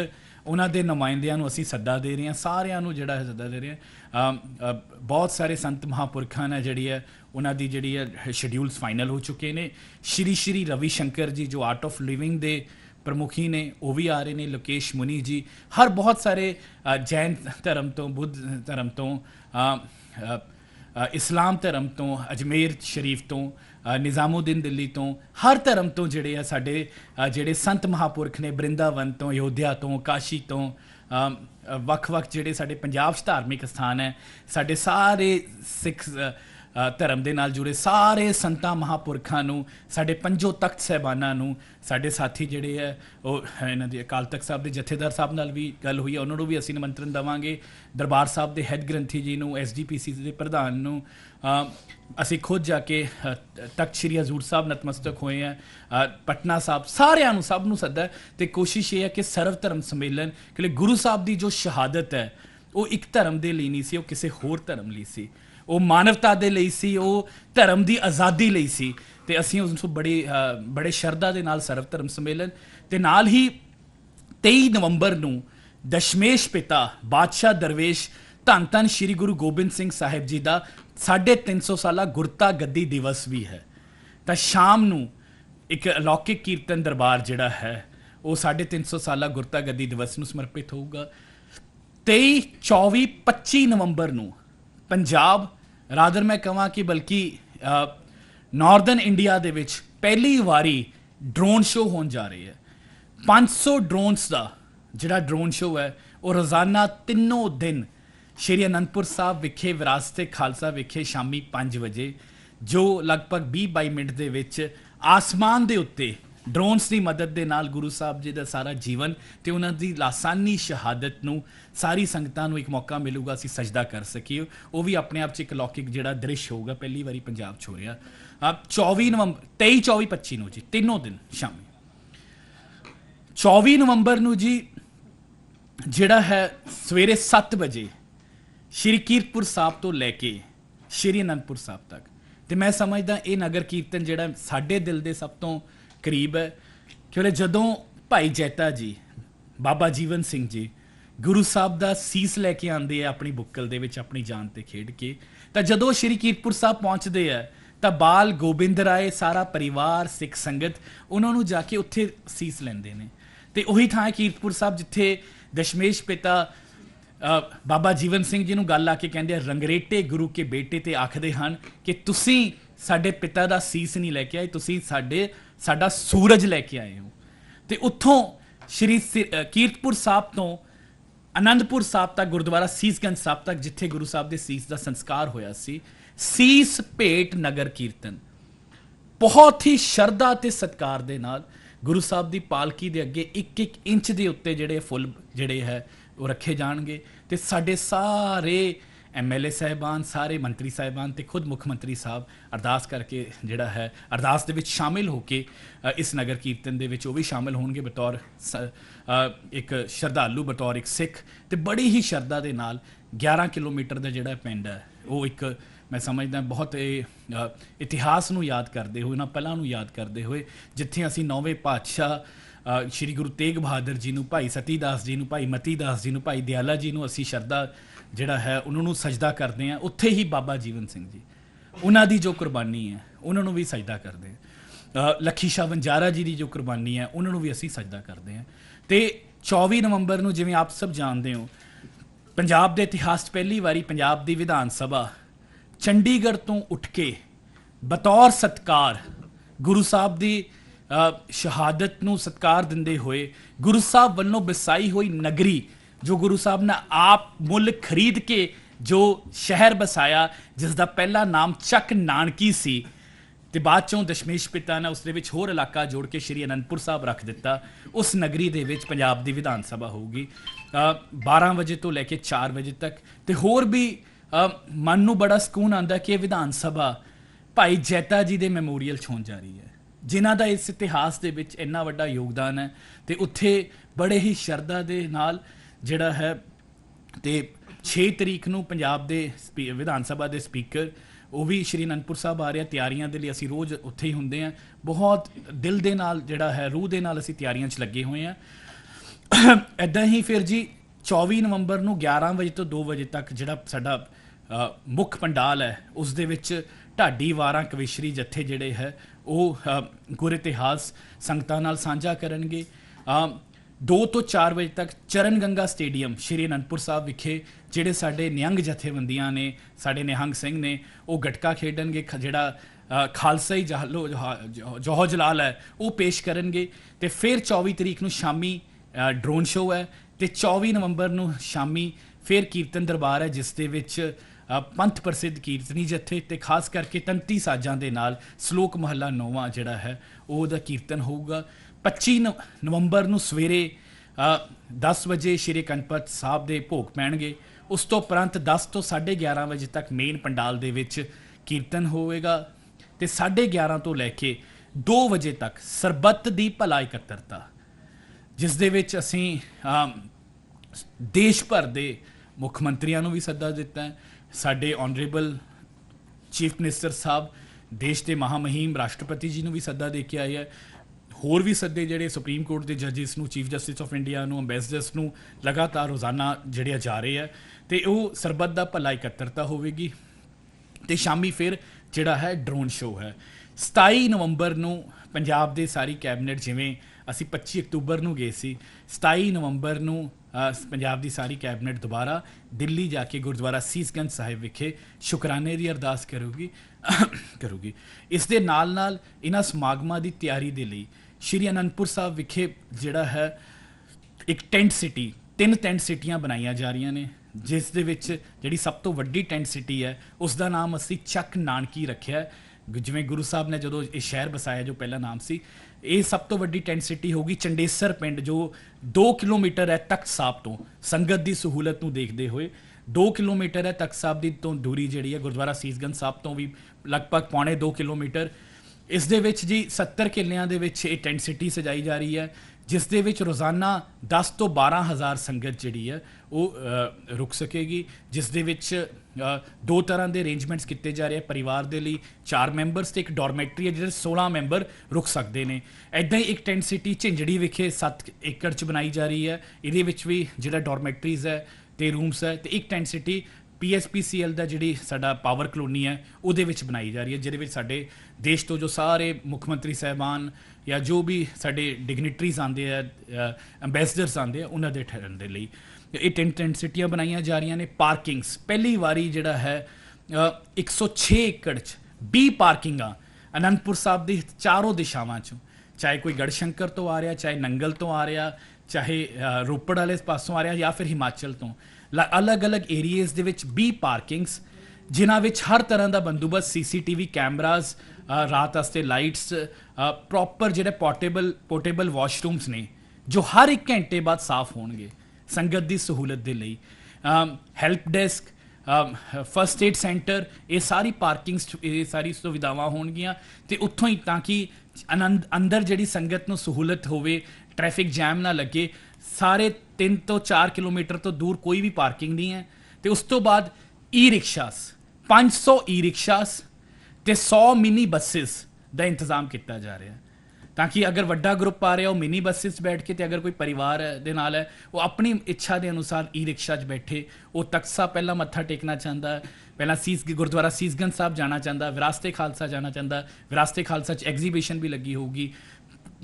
ਉਹਨਾਂ ਦੇ ਨੁਮਾਇੰਦਿਆਂ ਨੂੰ ਅਸੀਂ ਸੱਦਾ ਦੇ ਰਹੇ ਹਾਂ, ਸਾਰਿਆਂ ਨੂੰ ਜਿਹੜਾ ਹੈ ਸੱਦਾ ਦੇ ਰਹੇ ਹਾਂ। ਬਹੁਤ ਸਾਰੇ ਸੰਤ ਮਹਾਪੁਰਖਾਂ ਨੇ ਜਿਹੜੀ ਹੈ, ਉਹਨਾਂ ਦੀ ਜਿਹੜੀ ਹੈ ਸ਼ਡਿਊਲਸ ਫਾਈਨਲ ਹੋ ਚੁੱਕੇ ਨੇ। ਸ਼੍ਰੀ ਸ਼੍ਰੀ ਰਵੀ ਸ਼ੰਕਰ ਜੀ, ਜੋ ਆਰਟ ਆਫ ਲਿਵਿੰਗ ਦੇ ਪ੍ਰਮੁਖੀ ਨੇ, ਉਹ ਵੀ ਆ ਰਹੇ ਨੇ। ਲੋਕੇਸ਼ ਮੁਨੀ ਜੀ, ਹਰ ਬਹੁਤ ਸਾਰੇ ਜੈਨ ਧਰਮ ਤੋਂ, ਬੁੱਧ ਧਰਮ ਤੋਂ ਇਸਲਾਮ ਧਰਮ ਤੋਂ, ਅਜਮੇਰ ਸ਼ਰੀਫ ਤੋਂ ਨਿਜ਼ਾਮੂਦੀਨ ਦਿੱਲੀ ਤੋਂ, ਹਰ ਧਰਮ ਤੋਂ ਜਿਹੜੇ ਆ ਸਾਡੇ ਜਿਹੜੇ ਸੰਤ ਮਹਾਪੁਰਖ ਨੇ ਬ੍ਰਿੰਦਾਵਨ ਤੋਂ, ਅਯੋਧਿਆ ਤੋਂ, ਕਾਸ਼ੀ ਤੋਂ ਵੱਖ-ਵੱਖ ਜਿਹੜੇ ਸਾਡੇ ਪੰਜਾਬ 'ਚ ਧਾਰਮਿਕ ਸਥਾਨ ਹੈ, ਸਾਡੇ ਸਾਰੇ ਸਿੱਖ ਧਰਮ ਦੇ ਨਾਲ ਜੁੜੇ ਸਾਰੇ ਸੰਤਾਂ ਮਹਾਪੁਰਖਾਂ ਨੂੰ, ਸਾਡੇ ਪੰਜੋ ਤਖਤ ਸਹਿਬਾਨਾਂ ਨੂੰ, ਸਾਡੇ ਸਾਥੀ ਜਿਹੜੇ ਹੈ ਉਹ ਇਹਨਾਂ ਦੇ ਅਕਾਲ ਤਖਤ ਸਾਹਿਬ ਦੇ ਜਥੇਦਾਰ ਸਾਹਿਬ ਨਾਲ ਵੀ ਗੱਲ ਹੋਈ ਹੈ ਉਹਨਾਂ ਨੂੰ ਵੀ ਅਸੀਂ ਨਿਮੰਤਰਣ ਦਵਾਂਗੇ। ਦਰਬਾਰ ਸਾਹਿਬ ਦੇ ਹੈੱਡ ਗ੍ਰੰਥੀ ਜੀ ਨੂੰ ਐਸਜੀਪੀਸੀ ਦੇ ਪ੍ਰਧਾਨ ਨੂੰ ਅਸੀਂ ਖੁਦ ਜਾ ਕੇ ਤਖਤ ਸ੍ਰੀ ਹਜ਼ੂਰ ਸਾਹਿਬ ਨਤਮਸਤਕ ਹੋਏ ਆ ਪਟਨਾ ਸਾਹਿਬ, ਸਾਰਿਆਂ ਨੂੰ, ਸਭ ਨੂੰ ਸੱਦਾ ਹੈ ਤੇ ਕੋਸ਼ਿਸ਼ ਇਹ ਹੈ ਕਿ ਸਰਵ ਧਰਮ ਸੰਮੇਲਨ ਕਿ ਗੁਰੂ ਸਾਹਿਬ ਦੀ ਜੋ ਸ਼ਹਾਦਤ ਹੈ ਉਹ ਇੱਕ ਧਰਮ ਦੇ ਲਈ ਨਹੀਂ ਸੀ, ਉਹ ਕਿਸੇ ਹੋਰ ਧਰਮ ਲਈ ਸੀ। ਉਹ ਮਾਨਵਤਾ ਦੇ ਲਈ ਸੀ, ਉਹ ਧਰਮ ਦੀ ਆਜ਼ਾਦੀ ਲਈ ਸੀ। ਤੇ ਅਸੀਂ ਉਸ ਨੂੰ ਬੜੀ ਬੜੇ ਸ਼ਰਧਾ ਦੇ ਨਾਲ ਸਰਵ ਧਰਮ ਸੰਮੇਲਨ ਤੇ ਨਾਲ ਹੀ 23 ਨਵੰਬਰ ਨੂੰ ਦਸ਼ਮੇਸ਼ ਪਿਤਾ, ਬਾਦਸ਼ਾਹ ਦਰਵੇਸ਼ ਧੰਨ ਧੰਨ ਸ੍ਰੀ ਗੁਰੂ ਗੋਬਿੰਦ ਸਿੰਘ ਸਾਹਿਬ ਜੀ ਦਾ 350 ਸਾਲਾ ਗੁਰਤਾ ਗੱਦੀ ਦਿਵਸ ਵੀ ਹੈ। ਤਾਂ ਸ਼ਾਮ ਨੂੰ ਇੱਕ ਅਲੌਕਿਕ ਕੀਰਤਨ ਦਰਬਾਰ ਜਿਹੜਾ ਹੈ, ਉਹ 350 ਸਾਲਾ ਗੁਰਤਾ ਗੱਦੀ ਦਿਵਸ ਨੂੰ ਸਮਰਪਿਤ ਹੋਊਗਾ। 23 24 25 ਨਵੰਬਰ ਨੂੰ ਪੰਜਾਬ ਰਾਦਰ ਮੈਂ ਕਹਾਂ ਕਿ ਬਲਕਿ ਨਾਰਥਰਨ ਇੰਡੀਆ ਦੇ ਵਿੱਚ ਪਹਿਲੀ ਵਾਰੀ ਡਰੋਨ ਸ਼ੋਅ ਹੋਣ ਜਾ ਰਹੀ ਹੈ। 500 ਡਰੋਨਸ ਦਾ ਜਿਹੜਾ ਡਰੋਨ ਸ਼ੋਅ ਹੈ, ਉਹ ਰੋਜ਼ਾਨਾ ਤਿੰਨੋਂ ਦਿਨ ਸ਼੍ਰੀ ਅਨੰਦਪੁਰ ਸਾਹਿਬ ਵਿਖੇ, ਵਿਰਾਸਤੇ ਖਾਲਸਾ ਵਿਖੇ ਸ਼ਾਮੀ 5 ਵਜੇ, ਜੋ ਲਗਭਗ 20-22 ਮਿੰਟ ਦੇ ਵਿੱਚ ਆਸਮਾਨ ਦੇ ਉੱਤੇ ਡਰੋਨਸ ਦੀ ਮਦਦ ਦੇ ਨਾਲ ਗੁਰੂ ਸਾਹਿਬ ਜੀ ਦਾ ਸਾਰਾ ਜੀਵਨ ਤੇ ਉਹਨਾਂ ਦੀ ਲਾਸਾਨੀ ਸ਼ਹਾਦਤ ਨੂੰ, ਸਾਰੀ ਸੰਗਤਾਂ ਨੂੰ ਇੱਕ ਮੌਕਾ ਮਿਲੂਗਾ, ਅਸੀਂ ਸਜਦਾ ਕਰ ਸਕੀਏ। ਉਹ ਵੀ ਆਪਣੇ ਆਪ 'ਚ ਇੱਕ ਲੌਕਿਕ ਜਿਹੜਾ ਦ੍ਰਿਸ਼ ਹੋਊਗਾ, ਪਹਿਲੀ ਵਾਰੀ ਪੰਜਾਬ 'ਚ ਹੋ ਰਿਹਾ। ਆ 24 ਨਵੰਬਰ 23 24 25 ਨੂੰ ਜੀ, ਤਿੰਨੋਂ ਦਿਨ ਸ਼ਾਮੀ। 24 ਨਵੰਬਰ ਨੂੰ ਜੀ, ਜਿਹੜਾ ਹੈ ਸਵੇਰੇ 7 ਵਜੇ ਸ਼੍ਰੀ ਕੀਰਤਪੁਰ ਸਾਹਿਬ ਤੋਂ ਲੈ ਕੇ ਸ਼੍ਰੀ ਅਨੰਦਪੁਰ ਸਾਹਿਬ ਤੱਕ। ਤੇ ਮੈਂ ਸਮਝਦਾ ਇਹ ਨਗਰ ਕੀਰਤਨ ਜਿਹੜਾ ਸਾਡੇ ਦਿਲ ਦੇ ਸਭ ਤੋਂ ਕਰੀਬ ਹੈ। ਕਿਉਂਕਿ ਜਦੋਂ ਭਾਈ ਜੈਤਾ ਜੀ, ਬਾਬਾ ਜੀਵਨ ਸਿੰਘ ਜੀ ਗੁਰੂ ਸਾਹਿਬ ਦਾ ਸੀਸ ਲੈ ਕੇ ਆਉਂਦੇ ਆ ਆਪਣੀ ਬੁੱਕਲ ਦੇ ਵਿੱਚ ਆਪਣੀ ਜਾਨ ਤੇ ਖੇਡ ਕੇ, ਤਾਂ ਜਦੋਂ ਸ਼੍ਰੀ ਕੀਰਤਪੁਰ ਸਾਹਿਬ ਪਹੁੰਚਦੇ ਆ, ਤਾਂ ਬਾਲ ਗੋਬਿੰਦ ਰਾਏ ਸਾਰਾ ਪਰਿਵਾਰ, ਸਿੱਖ ਸੰਗਤ, ਉਹਨਾਂ ਨੂੰ ਜਾ ਕੇ ਉੱਥੇ ਸੀਸ ਲੈਂਦੇ ਨੇ। ਤੇ ਉਹੀ ਥਾਂ ਹੈ ਕੀਰਤਪੁਰ ਸਾਹਿਬ ਜਿੱਥੇ ਦਸ਼ਮੇਸ਼ ਪਿਤਾ ਬਾਬਾ ਜੀਵਨ ਸਿੰਘ ਜੀ ਨੂੰ ਗੱਲ ਆ ਕੇ ਕਹਿੰਦੇ ਆ, ਰੰਗਰੇਟੇ ਗੁਰੂ ਕੇ ਬੇਟੇ ਤੇ ਆਖਦੇ ਹਨ ਕਿ ਤੁਸੀਂ ਸਾਡੇ ਪਿਤਾ ਦਾ ਸੀਸ ਨਹੀਂ ਲੈ ਕੇ ਆਏ, ਤੁਸੀਂ ਸਾਡੇ ਸਾਡਾ ਸੂਰਜ ਲੈ ਕੇ ਆਏ ਹੋ। ਤੇ ਉੱਥੋਂ ਸ਼੍ਰੀ ਸਿ- ਕੀਰਤਪੁਰ ਸਾਹਿਬ ਤੋਂ ਅਨੰਦਪੁਰ ਸਾਹਿਬ ਤੱਕ, ਗੁਰਦੁਆਰਾ ਸੀਸਗੰਜ ਸਾਹਿਬ ਤੱਕ, ਜਿੱਥੇ ਗੁਰੂ ਸਾਹਿਬ ਦੇ ਸੀਸ ਦਾ ਸੰਸਕਾਰ ਹੋਇਆ ਸੀ, ਸੀਸ ਭੇਟ ਨਗਰ ਕੀਰਤਨ। ਬਹੁਤ ਹੀ ਸ਼ਰਧਾ ਤੇ ਸਤਕਾਰ ਦੇ ਨਾਲ ਗੁਰੂ ਸਾਹਿਬ ਦੀ ਪਾਲਕੀ ਦੇ ਅੱਗੇ 1-1 ਇੰਚ ਦੇ ਉੱਤੇ ਜਿਹੜੇ ਫੁੱਲ ਜਿਹੜੇ ਹੈ, ਉਹ ਰੱਖੇ ਜਾਣਗੇ। ਤੇ ਸਾਡੇ ਸਾਰੇ ਐਮਐਲਏ ਸਾਹਿਬਾਨ, ਸਾਰੇ ਮੰਤਰੀ ਸਾਹਿਬਾਨ ਤੇ ਖੁਦ ਮੁੱਖ ਮੰਤਰੀ ਸਾਹਿਬ ਅਰਦਾਸ ਕਰਕੇ ਜਿਹੜਾ ਹੈ, ਅਰਦਾਸ ਦੇ ਵਿੱਚ ਸ਼ਾਮਿਲ ਹੋ ਕੇ ਇਸ ਨਗਰ ਕੀਰਤਨ ਦੇ ਵਿੱਚ ਉਹ ਵੀ ਸ਼ਾਮਿਲ ਹੋਣਗੇ ਬਤੌਰ ਸ- ਇੱਕ ਸ਼ਰਧਾਲੂ, ਬਤੌਰ ਇੱਕ ਸਿੱਖ ਤੇ ਬੜੀ ਹੀ ਸ਼ਰਧਾ ਦੇ ਨਾਲ 11 ਕਿਲੋਮੀਟਰ ਦਾ ਜਿਹੜਾ ਪਿੰਡ ਹੈ, ਉਹ ਇੱਕ ਮੈਂ ਸਮਝਦਾ ਬਹੁਤ ਇਤਿਹਾਸ ਨੂੰ ਯਾਦ ਕਰਦੇ ਹੋਏ ਨਾ ਪਲਾਂ ਨੂੰ ਯਾਦ ਕਰਦੇ ਹੋਏ, ਜਿੱਥੇ ਅਸੀਂ ਨੌਵੇਂ ਪਾਤਸ਼ਾਹ ਸ਼੍ਰੀ ਗੁਰੂ ਤੇਗ ਬਹਾਦਰ ਜੀ ਨੂੰ, ਭਾਈ ਸਤੀ ਦਾਸ ਜੀ ਨੂੰ, ਭਾਈ ਮਤੀ ਦਾਸ ਜੀ ਨੂੰ, ਭਾਈ ਦਿਆਲਾ ਜੀ ਨੂੰ ਅਸੀਂ ਸ਼ਰਧਾ ਜਿਹੜਾ ਹੈ, ਉਹਨਾਂ ਨੂੰ ਸਜਦਾ ਕਰਦੇ ਹਾਂ। ਉੱਥੇ ਹੀ ਬਾਬਾ ਜੀਵਨ ਸਿੰਘ ਜੀ। ਉਹਨਾਂ ਦੀ ਜੋ ਕੁਰਬਾਨੀ ਹੈ, ਉਹਨਾਂ ਨੂੰ ਵੀ ਸਜਦਾ ਕਰਦੇ ਹਾਂ। ਲੱਖੀ ਸ਼ਾਹ ਵੰਜਾਰਾ ਜੀ ਦੀ ਜੋ ਕੁਰਬਾਨੀ ਹੈ, ਉਹਨਾਂ ਨੂੰ ਵੀ ਅਸੀਂ ਸਜਦਾ ਕਰਦੇ ਹਾਂ। ਤੇ 24 ਨਵੰਬਰ ਨੂੰ ਜਿਵੇਂ ਆਪ ਸਭ ਜਾਣਦੇ ਹੋ, ਪੰਜਾਬ ਦੇ ਇਤਿਹਾਸ 'ਚ ਪਹਿਲੀ ਵਾਰੀ ਪੰਜਾਬ ਦੀ ਵਿਧਾਨ ਸਭਾ ਚੰਡੀਗੜ੍ਹ ਤੋਂ ਉੱਠ ਕੇ ਬਤੌਰ ਸਤਕਾਰ, ਗੁਰੂ ਸਾਹਿਬ ਦੀ ਸ਼ਹਾਦਤ ਨੂੰ ਸਤਕਾਰ ਦਿੰਦੇ ਹੋਏ ਗੁਰੂ ਸਾਹਿਬ ਵੱਲੋਂ ਵਸਾਈ ਹੋਈ ਨਗਰੀ ਜੋ ਗੁਰੂ ਸਾਹਿਬ ਨੇ ਆਪ ਮੁੱਲ ਖਰੀਦ ਕੇ ਜੋ ਸ਼ਹਿਰ ਬਸਾਇਆ ਜਿਸ ਦਾ ਪਹਿਲਾ ਨਾਮ ਚੱਕ ਨਾਨਕੀ ਸੀ ਤੇ ਬਾਅਦ ਚੋਂ ਦਸ਼ਮੇਸ਼ ਪਿਤਾ ਨੇ ਉਸ ਦੇ ਵਿੱਚ ਹੋਰ ਇਲਾਕਾ ਜੋੜ ਕੇ ਸ਼੍ਰੀ ਅਨੰਦਪੁਰ ਸਾਹਿਬ ਰੱਖ ਦਿੱਤਾ। ਉਸ ਨਗਰੀ ਦੇ ਵਿੱਚ ਪੰਜਾਬ ਦੀ ਵਿਧਾਨ ਸਭਾ ਹੋਊਗੀ। ਅ, 12 ਵਜੇ ਤੋਂ ਲੈ ਕੇ 4 ਵਜੇ ਤੱਕ। ਤੇ ਹੋਰ ਵੀ ਮਨ ਨੂੰ ਬੜਾ ਸਕੂਨ ਆਉਂਦਾ ਕਿ ਇਹ ਵਿਧਾਨ ਸਭਾ ਭਾਈ ਜੈਤਾ ਜੀ ਦੇ ਮੈਮੋਰੀਅਲ 'ਚ ਹੋਣ ਜਾ ਰਹੀ ਹੈ। ਜਿਨ੍ਹਾਂ ਦਾ ਇਸ ਇਤਿਹਾਸ ਦੇ ਵਿੱਚ ਇੰਨਾ ਵੱਡਾ ਯੋਗਦਾਨ ਹੈ ਤੇ ਉੱਥੇ ਬੜੇ ਹੀ ਸ਼ਰਧਾ ਦੇ ਨਾਲ ਜਿਹੜਾ ਹੈ ਤੇ 6 ਤਰੀਕ ਨੂੰ ਪੰਜਾਬ ਦੇ ਸਪੀ- ਵਿਧਾਨ ਸਭਾ ਦੇ ਸਪੀਕਰ, ਉਹ ਵੀ ਸ਼੍ਰੀ ਅਨੰਦਪੁਰ ਸਾਹਿਬ ਆ ਰਿਹਾ ਤਿਆਰੀਆਂ ਦੇ ਲਈ ਅਸੀਂ ਰੋਜ਼ ਉੱਥੇ ਹੀ ਹੁੰਦੇ ਆ। ਬਹੁਤ ਦਿਲ ਦੇ ਨਾਲ ਜਿਹੜਾ ਹੈ, ਰੂਹ ਦੇ ਨਾਲ ਅਸੀਂ ਤਿਆਰੀਆਂ 'ਚ ਲੱਗੇ ਹੋਏ ਆ। ਐਦਾਂ ਹੀ ਫਿਰ ਜੀ 24 ਨਵੰਬਰ ਨੂੰ 11 ਵਜੇ ਤੋਂ 2 ਵਜੇ ਤੱਕ ਜਿਹੜਾ ਸਾਡਾ ਮੁੱਖ ਪੰਡਾਲ ਹੈ, ਉਸ ਦੇ ਵਿੱਚ ਢਾਡੀ ਵਾਰਾਂ ਕਵਿਸ਼ਰੀ ਜਥੇ ਜਿਹੜੇ ਹੈ, ਉਹ ਗੁਰ ਇਤਿਹਾਸ ਸੰਗਤਾਂ ਨਾਲ ਸਾਂਝਾ ਕਰਨਗੇ। 2 ਤੋਂ 4 ਵਜੇ ਤੱਕ ਚਰਨ ਗੰਗਾ ਸਟੇਡੀਅਮ ਸ਼੍ਰੀ ਅਨੰਦਪੁਰ ਸਾਹਿਬ ਵਿਖੇ ਜਿਹੜੇ ਸਾਡੇ ਨਿਹੰਗ ਜਥੇਬੰਦੀਆਂ ਨੇ ਸਾਡੇ ਨਿਹੰਗ ਸਿੰਘ ਨੇ ਉਹ ਗਟਕਾ ਖੇਡਣਗੇ ਖ- ਜਿਹੜਾ ਅ, ਖਾਲਸਾਈ ਜਹਲੋ ਜੋਹ ਜਲਾਲ ਹੈ ਉਹ ਪੇਸ਼ ਕਰਨਗੇ ਤੇ ਫਿਰ 24 ਤਰੀਕ ਨੂੰ ਸ਼ਾਮੀ ਡਰੋਨ ਸ਼ੋਅ ਹੈ ਤੇ 24 ਨਵੰਬਰ ਨੂੰ ਸ਼ਾਮੀ ਫਿਰ ਕੀਰਤਨ ਦਰਬਾਰ ਹੈ ਜਿਸ ਦੇ ਵਿੱਚ ਪੰਥ ਪ੍ਰਸਿੱਧ ਕੀਰਤਨੀ ਜਥੇ ਤੇ ਖਾਸ ਕਰਕੇ ਤੰਤੀ ਸਾਜ਼ਾਂ ਦੇ ਨਾਲ ਸ਼ਲੋਕ ਮਹੱਲਾ ਨੌਵਾਂ ਜਿਹੜਾ ਹੈ ਉਹ ਉਹਦਾ ਕੀਰਤਨ ਹੋਊਗਾ। 25 ਨਵ- ਨਵੰਬਰ ਨੂੰ ਸਵੇਰੇ ਅ, 10 ਵਜੇ ਸ਼੍ਰੀ ਕੰਪਤ ਸਾਹਿਬ ਦੇ ਭੋਗ ਪੈਣਗੇ। ਉਸ ਤੋਂ ਉਪਰੰਤ 10 ਤੋਂ 11:30 ਵਜੇ ਤੱਕ ਮੇਨ ਪੰਡਾਲ ਦੇ ਵਿੱਚ ਕੀਰਤਨ ਹੋਵੇਗਾ ਤੇ 11:30 ਤੋਂ ਲੈ ਕੇ 2 ਵਜੇ ਤੱਕ ਸਰਬੱਤ ਦੀ ਭਲਾ ਇਕੱਤਰਤਾ ਜਿਸ ਦੇ ਵਿੱਚ ਅਸੀਂ ਦੇਸ਼ ਭਰ ਦੇ ਮੁੱਖ ਮੰਤਰੀਆਂ ਨੂੰ ਵੀ ਸੱਦਾ ਦਿੱਤਾ ਹੈ। ਸਾਡੇ ਆਨਰੇਬਲ ਚੀਫ ਮਿਨਿਸਟਰ ਸਾਹਿਬ ਦੇਸ਼ ਦੇ ਮਹਾਮਹਿਮ ਰਾਸ਼ਟਰਪਤੀ ਜੀ ਨੂੰ ਵੀ ਸੱਦਾ ਦੇ ਕੇ ਆਏ ਹੈ। ਹੋਰ ਵੀ ਸੱਦੇ ਜਿਹੜੇ ਸੁਪਰੀਮ ਕੋਰਟ ਦੇ ਜੱਜਿਸ ਨੂੰ, ਚੀਫ ਜਸਟਿਸ ਆਫ ਇੰਡੀਆ ਨੂੰ ਅੰਬੈਸਡਰਸ ਨੂੰ ਲਗਾਤਾਰ ਰੋਜ਼ਾਨਾ ਜਿਹੜੇ ਜਾ ਰਹੇ ਹੈ ਤੇ ਉਹ ਸਰਬੱਤ ਦਾ ਭਲਾ ਇਕੱਤਰਤਾ ਹੋਵੇਗੀ। ਤੇ ਸ਼ਾਮੀ ਫਿਰ ਜਿਹੜਾ ਹੈ ਡਰੋਨ ਸ਼ੋਅ ਹੈ। 27 ਨਵੰਬਰ ਨੂੰ ਪੰਜਾਬ ਦੇ ਸਾਰੀ ਕੈਬਨਿਟ, ਜਿਵੇਂ ਅਸੀਂ 25 ਅਕਤੂਬਰ ਨੂੰ ਗਏ ਸੀ 27 ਨਵੰਬਰ ਨੂੰ ਪੰਜਾਬ ਦੀ ਸਾਰੀ ਕੈਬਨਿਟ ਦੁਬਾਰਾ ਦਿੱਲੀ ਜਾ ਕੇ ਗੁਰਦੁਆਰਾ ਸੀਸਗੰਜ ਸਾਹਿਬ ਵਿਖੇ ਸ਼ੁਕਰਾਨੇ ਦੀ ਅਰਦਾਸ ਕਰੂਗੀ ਕਰੂਗੀ। ਇਸ ਦੇ ਨਾਲ ਨਾਲ ਇਹਨਾਂ ਸਮਾਗਮਾਂ ਦੀ ਤਿਆਰੀ ਦੇ ਲਈ ਸ਼੍ਰੀ ਅਨੰਦਪੁਰ ਸਾਹਿਬ ਵਿਖੇ ਜਿਹੜਾ ਹੈ ਇੱਕ ਟੈਂਟ ਸਿਟੀ, ਤਿੰਨ ਟੈਂਟ ਸਿਟੀਆਂ ਬਣਾਈਆਂ ਜਾ ਰਹੀਆਂ ਨੇ, ਜਿਸ ਦੇ ਵਿੱਚ ਜਿਹੜੀ ਸਭ ਤੋਂ ਵੱਡੀ ਟੈਂਟ ਸਿਟੀ ਹੈ, ਉਸ ਦਾ ਨਾਮ ਅਸੀਂ ਚੱਕ ਨਾਨਕੀ ਰੱਖਿਆ ਹੈ। ਗ- ਜਿਵੇਂ ਗੁਰੂ ਸਾਹਿਬ ਨੇ ਜਦੋਂ ਇਹ ਸ਼ਹਿਰ ਬਸਾਇਆ ਜੋ ਪਹਿਲਾ ਨਾਮ ਸੀ, ਇਹ ਸਭ ਤੋਂ ਵੱਡੀ ਟੈਂਟ ਸਿਟੀ ਹੋਗੀ ਚੰਡੇਸਰ ਪਿੰਡ, ਜੋ 2 ਕਿਲੋਮੀਟਰ ਹੈ ਤਖਤ ਸਾਹਿਬ ਤੋਂ, ਸੰਗਤ ਦੀ ਸਹੂਲਤ ਨੂੰ ਦੇਖਦੇ ਹੋਏ 2 ਕਿਲੋਮੀਟਰ ਹੈ ਤਖਤ ਸਾਹਿਬ ਦੀ ਤੋਂ ਦੂਰੀ ਜਿਹੜੀ ਹੈ, ਗੁਰਦੁਆਰਾ ਸੀਸਗੰਜ ਸਾਹਿਬ ਤੋਂ ਵੀ ਲਗਭਗ ਪੌਣੇ 2 ਕਿਲੋਮੀਟਰ ਇਸ ਦੇ ਵਿੱਚ ਜੀ 70 ਕਿੱਲਿਆਂ ਦੇ ਵਿੱਚ ਇਹ ਟੈਂਟ ਸਿਟੀ ਸਜਾਈ ਜਾ ਰਹੀ ਹੈ, ਜਿਸ ਦੇ ਵਿੱਚ ਰੋਜ਼ਾਨਾ 10 ਤੋਂ 12000 ਸੰਗਤ ਜਿਹੜੀ ਹੈ, ਉਹ ਰੁਕ ਸਕੇਗੀ, ਜਿਸ ਦੇ ਵਿੱਚ ਦੋ ਤਰ੍ਹਾਂ ਦੇ ਅਰੇਂਜਮੈਂਟਸ ਕੀਤੇ ਜਾ ਰਹੇ ਆ ਪਰਿਵਾਰ ਦੇ ਲਈ, ਚਾਰ ਮੈਂਬਰਸ ਤੇ ਇੱਕ ਡੋਰਮੈਟਰੀ ਹੈ ਜਿਹਦੇ 'ਚ 16 ਮੈਂਬਰ ਰੁਕ ਸਕਦੇ ਨੇ। ਐਦਾਂ ਹੀ ਇੱਕ ਟੈਂਟ ਸਿਟੀ ਝਿੰਜੜੀ ਵਿਖੇ 7 ਏਕੜ 'ਚ ਬਣਾਈ ਜਾ ਰਹੀ ਹੈ, ਇਹਦੇ ਵਿੱਚ ਵੀ ਜਿਹੜਾ ਡੋਰਮੈਟਰੀਜ਼ ਹੈ ਤੇ ਰੂਮਸ ਹੈ ਤੇ ਇੱਕ ਟੈਂਟ ਸਿਟੀ ਪੀਐਸਪੀਸੀਐਲ ਦਾ ਜਿਹੜੀ ਸਾਡਾ ਪਾਵਰ ਕਲੋਨੀ ਹੈ, ਉਹਦੇ ਵਿੱਚ ਬਣਾਈ ਜਾ ਰਹੀ ਹੈ, ਜਿਹਦੇ ਵਿੱਚ ਸਾਡੇ ਦੇਸ਼ ਤੋਂ ਜੋ ਸਾਰੇ ਮੁੱਖ ਮੰਤਰੀ ਸਹਿਬਾਨ ਜਾਂ ਜੋ ਵੀ ਸਾਡੇ ਡਿਗਨਿਟਰੀਜ਼ ਆਉਂਦੇ ਆ ਐਮਬੈਸਡਰਸ ਆਉਂਦੇ ਆ ਉਹਨਾਂ ਦੇ ਠਹਿਰਨ ਦੇ ਲਈ। ਇਹ ਟੈਂਟ ਟੈਂਟ ਸਿਟੀਆਂ ਬਣਾਈਆਂ ਜਾ ਰਹੀਆਂ ਨੇ ਪਾਰਕਿੰਗਸ। ਪਹਿਲੀ ਵਾਰੀ ਜਿਹੜਾ ਹੈ ਅ, 106 ਏਕੜ ਚ 20 ਪਾਰਕਿੰਗਾਂ ਅਨੰਦਪੁਰ ਸਾਹਿਬ ਦੇ ਚਾਰੋਂ ਦਿਸ਼ਾਵਾਂ ਚੋਂ। ਚਾਹੇ ਕੋਈ ਗੜਸ਼ੰਕਰ ਤੋਂ ਆ ਰਿਹਾ ਚਾਹੇ ਨੰਗਲ ਤੋਂ ਆ ਰਿਹਾ ਚਾਹੇ ਰੋਪੜ ਵਾਲੇ ਪਾਸੋਂ ਆ ਰਿਹਾ ਜਾਂ ਫਿਰ ਹਿਮਾਚਲ ਤੋਂ। ਲ- ਅਲੱਗ-ਅਲੱਗ ਏਰੀਆਜ਼ ਦੇ ਵਿੱਚ 20 ਪਾਰਕਿੰਗਸ ਜਿਨ੍ਹਾਂ ਵਿੱਚ ਹਰ ਤਰ੍ਹਾਂ ਦਾ ਬੰਦੋਬਸਤ ਸੀਸੀਟੀਵੀ ਕੈਮਰਾਜ਼ ਰਾਤ ਵਾਸਤੇ ਲਾਈਟਸ ਪ੍ਰੋਪਰ ਜਿਹੜੇ ਪੋਰਟੇਬਲ ਪੋਰਟੇਬਲ ਵਾਸ਼ਰੂਮਸ ਨੇ, ਜੋ ਹਰ ਇੱਕ ਘੰਟੇ ਬਾਅਦ ਸਾਫ਼ ਹੋਣਗੇ, ਸੰਗਤ ਦੀ ਸਹੂਲਤ ਦੇ ਲਈ। Help desk first aid centre ਇਹ ਸਾਰੀ ਪਾਰਕਿੰਗ ਇਹ ਸਾਰੀ ਸੁਵਿਧਾਵਾਂ ਹੋਣਗੀਆਂ, ਤੇ ਉੱਥੋਂ ਹੀ ਤਾਂ ਕਿ ਆਨੰਦ ਅੰਦਰ ਜਿਹੜੀ ਸੰਗਤ ਨੂੰ ਸਹੂਲਤ ਹੋਵੇ ਟ੍ਰੈਫਿਕ ਜੈਮ ਨਾ ਲੱਗੇ, ਸਾਰੇ 3 ਤੋਂ 4 ਕਿਲੋਮੀਟਰ ਤੋਂ ਦੂਰ ਕੋਈ ਵੀ ਪਾਰਕਿੰਗ ਨਹੀਂ ਹੈ, ਤੇ ਉਸ ਤੋਂ ਬਾਅਦ ਈ ਰਿਕਸ਼ਾਸ 500 ਈ ਰਿਕਸ਼ਾਸ ਤੇ 100 ਮਿਨੀ ਬੱਸਸ ਦਾ ਇੰਤਜ਼ਾਮ ਕੀਤਾ ਜਾ ਰਿਹਾ ਹੈ। ਤਾਂ ਕਿ ਅਗਰ ਵੱਡਾ ਗਰੁੱਪ ਆ ਰਿਹਾ, ਉਹ ਮਿਨੀ ਬੱਸਿਸ 'ਚ ਬੈਠ ਕੇ ਤੇ ਅਗਰ ਕੋਈ ਪਰਿਵਾਰ ਦੇ ਨਾਲ ਹੈ, ਉਹ ਆਪਣੀ ਇੱਛਾ ਦੇ ਅਨੁਸਾਰ ਈ ਰਿਕਸ਼ਾ 'ਚ ਬੈਠੇ। ਉਹ ਤਖਸਾ ਪਹਿਲਾਂ ਮੱਥਾ ਟੇਕਣਾ ਚਾਹੁੰਦਾ ਪਹਿਲਾਂ ਸੀਸ, ਗੁਰਦੁਆਰਾ ਸੀਸਗੰਜ ਸਾਹਿਬ ਜਾਣਾ ਚਾਹੁੰਦਾ, ਵਿਰਾਸਤੇ ਖਾਲਸਾ ਜਾਣਾ ਚਾਹੁੰਦਾ, ਵਿਰਾਸਤੇ ਖਾਲਸਾ 'ਚ ਐਗਜ਼ੀਬਿਸ਼ਨ ਵੀ ਲੱਗੀ ਹੋਊਗੀ,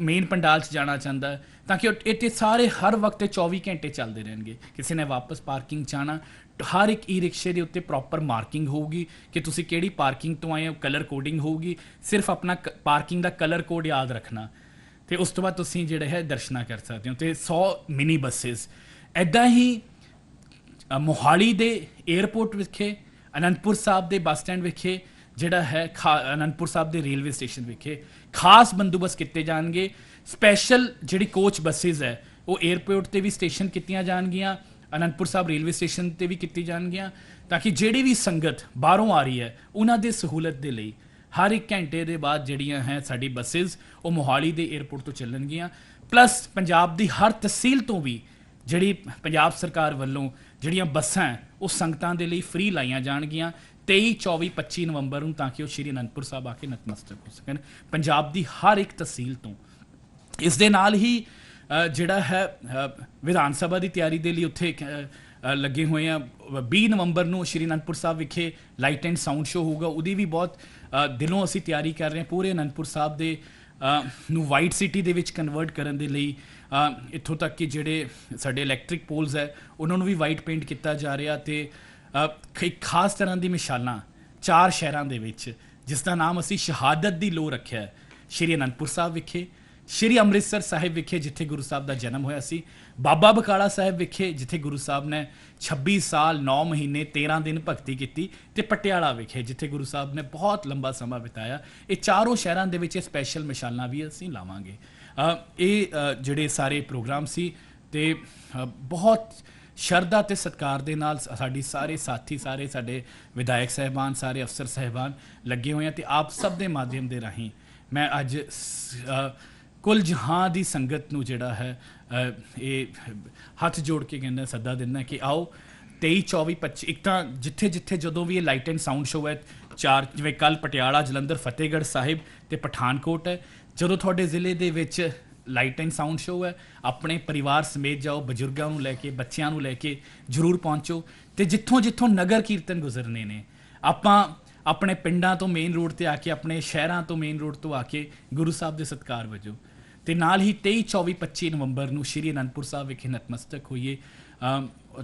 ਮੇਨ ਪੰਡਾਲ 'ਚ ਜਾਣਾ ਚਾਹੁੰਦਾ ਤਾਂ ਕਿ ਇਹ ਇੱਥੇ ਸਾਰੇ ਹਰ ਵਕਤ 24 ਘੰਟੇ ਚੱਲਦੇ ਰਹਿਣਗੇ। ਕਿਸੇ ਨੇ ਵਾਪਸ ਪਾਰਕਿੰਗ ਚਾਹਣਾ ਹਰ ਇੱਕ ਈ ਰਿਕਸ਼ੇ ਦੇ ਉੱਤੇ ਪ੍ਰੋਪਰ ਮਾਰਕਿੰਗ ਹੋਊਗੀ ਕਿ ਤੁਸੀਂ ਕਿਹੜੀ ਪਾਰਕਿੰਗ ਤੋਂ ਆਏ ਹੋ ਕਲਰ ਕੋਡਿੰਗ ਹੋਊਗੀ। ਸਿਰਫ ਆਪਣਾ ਪਾਰਕਿੰਗ ਦਾ ਕਲਰ ਕੋਡ ਯਾਦ ਰੱਖਣਾ। ਤੇ ਉਸ ਤੋਂ ਬਾਅਦ ਤੁਸੀਂ ਜਿਹੜਾ ਹੈ ਦਰਸ਼ਨਾ ਕਰ ਸਕਦੇ ਹੋ। ਤੇ 100 ਮਿਨੀ ਬੱਸਸ ਐਦਾਂ ਹੀ ਮੋਹਾਲੀ ਦੇ 에ਅਰਪੋਰਟ ਵਿਖੇ, ਅਨੰਦਪੁਰ ਸਾਹਿਬ ਦੇ ਬੱਸ ਸਟੈਂਡ ਵਿਖੇ, ਜਿਹੜਾ ਹੈ ਖਾ- ਅਨੰਦਪੁਰ ਸਾਹਿਬ ਦੇ ਰੇਲਵੇ ਸਟੇਸ਼ਨ ਵਿਖੇ ਖਾਸ ਬੰਦੋਬਸਤ ਕੀਤੇ ਜਾਣਗੇ। ਸਪੈਸ਼ਲ ਜਿਹੜੀ ਕੋਚ ਬੱਸਿਸ ਹੈ, ਉਹ 에ਅਰਪੋਰਟ ਤੇ ਵੀ ਸਟੇਸ਼ਨ ਕੀਤੀਆਂ ਜਾਣਗੀਆਂ। ਅਨੰਦਪੁਰ ਸਾਹਿਬ ਰੇਲਵੇ ਸਟੇਸ਼ਨ ਤੇ ਵੀ ਕੀਤੀ ਜਾਣਗੀਆਂ ਤਾਂ ਕਿ ਜਿਹੜੀ ਵੀ ਸੰਗਤ ਬਾਹਰੋਂ ਆ ਰਹੀ ਹੈ, ਉਹਨਾਂ ਦੇ ਸਹੂਲਤ ਦੇ ਲਈ ਹਰ ਇੱਕ ਘੰਟੇ ਦੇ ਬਾਅਦ ਜਿਹੜੀਆਂ ਹੈ ਸਾਡੀ ਬੱਸਸ, ਉਹ ਮੋਹਾਲੀ ਦੇ 에ਅਰਪੋਰਟ ਤੋਂ ਚੱਲਣਗੀਆਂ। ਪਲੱਸ ਪੰਜਾਬ ਦੀ ਹਰ ਤਹਿਸੀਲ ਤੋਂ ਵੀ ਜਿਹੜੀ ਪੰਜਾਬ ਸਰਕਾਰ ਵੱਲੋਂ ਜਿਹੜੀਆਂ ਬੱਸਾਂ ਉਹ ਸੰਗਤਾਂ ਦੇ ਲਈ ਫ੍ਰੀ ਲਾਈਆਂ ਜਾਣਗੀਆਂ। 23 24 25 ਨਵੰਬਰ ਨੂੰ ਤਾਂ ਕਿ ਉਹ ਸ਼੍ਰੀ ਅਨੰਦਪੁਰ ਸਾਹਿਬ ਆ ਕੇ ਨਤਮਸਤਕ ਹੋ ਸਕਣ। ਪੰਜਾਬ ਦੀ ਹਰ ਇੱਕ ਤਹਿਸੀਲ ਤੋਂ ਇਸ ਦੇ ਨਾਲ ਹੀ ਜਿਹੜਾ ਹੈ ਵਿਧਾਨ ਸਭਾ ਦੀ ਤਿਆਰੀ ਦੇ ਲਈ ਉੱਥੇ ਲੱਗੇ ਹੋਏ ਆ। 20 ਨਵੰਬਰ ਨੂੰ ਸ਼੍ਰੀ ਅਨੰਦਪੁਰ ਸਾਹਿਬ ਵਿਖੇ ਲਾਈਟ ਐਂਡ ਸਾਊਂਡ ਸ਼ੋ ਹੋਊਗਾ। ਉਹਦੀ ਵੀ ਬਹੁਤ ਦਿਲੋਂ ਅਸੀਂ ਤਿਆਰੀ ਕਰ ਰਹੇ ਹਾਂ। ਪੂਰੇ ਅਨੰਦਪੁਰ ਸਾਹਿਬ ਦੇ ਨੂੰ ਵਾਈਟ ਸਿਟੀ ਦੇ ਵਿੱਚ ਕਨਵਰਟ ਕਰਨ ਦੇ ਲਈ ਇੱਥੋਂ ਤੱਕ ਕਿ ਜਿਹੜੇ ਸਾਡੇ ਇਲੈਕਟ੍ਰਿਕ ਪੋਲਸ ਹੈ ਉਹਨਾਂ ਨੂੰ ਵੀ ਵਾਈਟ ਪੇਂਟ ਕੀਤਾ ਜਾ ਰਿਹਾ ਤੇ ਅ, ਇੱਕ ਖਾਸ ਤਰ੍ਹਾਂ ਦੀ ਮਿਸਾਲਾਂ ਚਾਰ ਸ਼ਹਿਰਾਂ ਦੇ ਵਿੱਚ ਜਿਸ ਦਾ ਨਾਮ ਅਸੀਂ ਸ਼ਹਾਦਤ ਦੀ ਲੋ ਰੱਖਿਆ ਹੈ। ਸ਼੍ਰੀ ਅਨੰਦਪੁਰ ਸਾਹਿਬ ਵਿਖੇ ਸ਼੍ਰੀ ਅੰਮ੍ਰਿਤਸਰ ਸਾਹਿਬ ਵਿਖੇ ਜਿੱਥੇ ਗੁਰੂ ਸਾਹਿਬ ਦਾ ਜਨਮ ਹੋਇਆ ਸੀ, ਬਾਬਾ ਬਕਾਲਾ ਸਾਹਿਬ ਵਿਖੇ ਜਿੱਥੇ ਗੁਰੂ ਸਾਹਿਬ ਨੇ 26 ਸਾਲ 9 ਮਹੀਨੇ 13 ਦਿਨ ਭਗਤੀ ਕੀਤੀ ਤੇ ਪਟਿਆਲਾ ਵਿਖੇ ਜਿੱਥੇ ਗੁਰੂ ਸਾਹਿਬ ਨੇ ਬਹੁਤ ਲੰਬਾ ਸਮਾਂ ਬਿਤਾਇਆ। ਇਹ ਚਾਰੋਂ ਸ਼ਹਿਰਾਂ ਦੇ ਵਿੱਚ ਸਪੈਸ਼ਲ ਮਿਸਾਲਾਂ ਵੀ ਅਸੀਂ ਲਾਵਾਂਗੇ। ਇਹ ਜਿਹੜੇ ਸਾਰੇ ਪ੍ਰੋਗਰਾਮ ਸੀ ਤੇ ਬਹੁਤ ਸ਼ਰਧਾ ਤੇ ਸਤਕਾਰ ਦੇ ਨਾਲ ਸਾਡੀ ਸਾਰੇ ਸਾਥੀ, ਸਾਰੇ ਸਾਡੇ ਵਿਧਾਇਕ ਸਹਿਬਾਨ, ਸਾਰੇ ਅਫਸਰ ਸਹਿਬਾਨ ਲੱਗੇ ਹੋਏ ਆ ਤੇ ਆਪ ਸਭ ਦੇ ਮਾਧਿਅਮ ਦੇ ਰਾਹੀਂ ਮੈਂ ਅੱਜ ਕੁੱਲ ਜਹਾਂ ਦੀ ਸੰਗਤ ਨੂੰ ਜਿਹੜਾ ਹੈ ਇਹ ਹੱਥ ਜੋੜ ਕੇ ਕਹਿੰਦਾ, ਸੱਦਾ ਦਿੰਦਾ ਕਿ ਆਓ 23 24 25 ਇੱਕ ਤਾਂ ਜਿੱਥੇ ਜਿੱਥੇ ਜਦੋਂ ਵੀ ਇਹ ਲਾਈਟ ਐਂਡ ਸਾਊਂਡ ਸ਼ੋਅ ਹੈ, ਚਾਰ, ਜਿਵੇਂ ਕੱਲ ਪਟਿਆਲਾ, ਜਲੰਧਰ, ਫਤਿਹਗੜ੍ਹ ਸਾਹਿਬ ਤੇ ਪਠਾਨਕੋਟ ਹੈ, ਜਦੋਂ ਤੁਹਾਡੇ ਜ਼ਿਲ੍ਹੇ ਦੇ ਵਿੱਚ ਲਾਈਟ ਐਂਡ ਸਾਊਂਡ ਸ਼ੋਅ ਹੈ, ਆਪਣੇ ਪਰਿਵਾਰ ਸਮੇਤ ਜਾਓ, ਬਜ਼ੁਰਗਾਂ ਨੂੰ ਲੈ ਕੇ, ਬੱਚਿਆਂ ਨੂੰ ਲੈ ਕੇ ਜਰੂਰ ਪਹੁੰਚੋ ਤੇ ਜਿੱਥੋਂ ਜਿੱਥੋਂ ਨਗਰ ਕੀਰਤਨ ਗੁਜ਼ਰਨੇ ਨੇ, ਆਪਾਂ ਆਪਣੇ ਪਿੰਡਾਂ ਤੋਂ ਮੇਨ ਰੋਡ ਤੇ ਆ ਕੇ, ਆਪਣੇ ਸ਼ਹਿਰਾਂ ਤੋਂ ਮੇਨ ਰੋਡ ਤੋਂ ਆ ਕੇ ਗੁਰੂ ਸਾਹਿਬ ਦੇ ਸਤਕਾਰ ਵਜੋਂ ਤੇ ਨਾਲ ਹੀ 23 24 25 ਨਵੰਬਰ ਨੂੰ ਸ਼੍ਰੀ ਅਨੰਦਪੁਰ ਸਾਹਿਬ ਵਿਖੇ ਨਤਮਸਤਕ ਹੋਈਏ।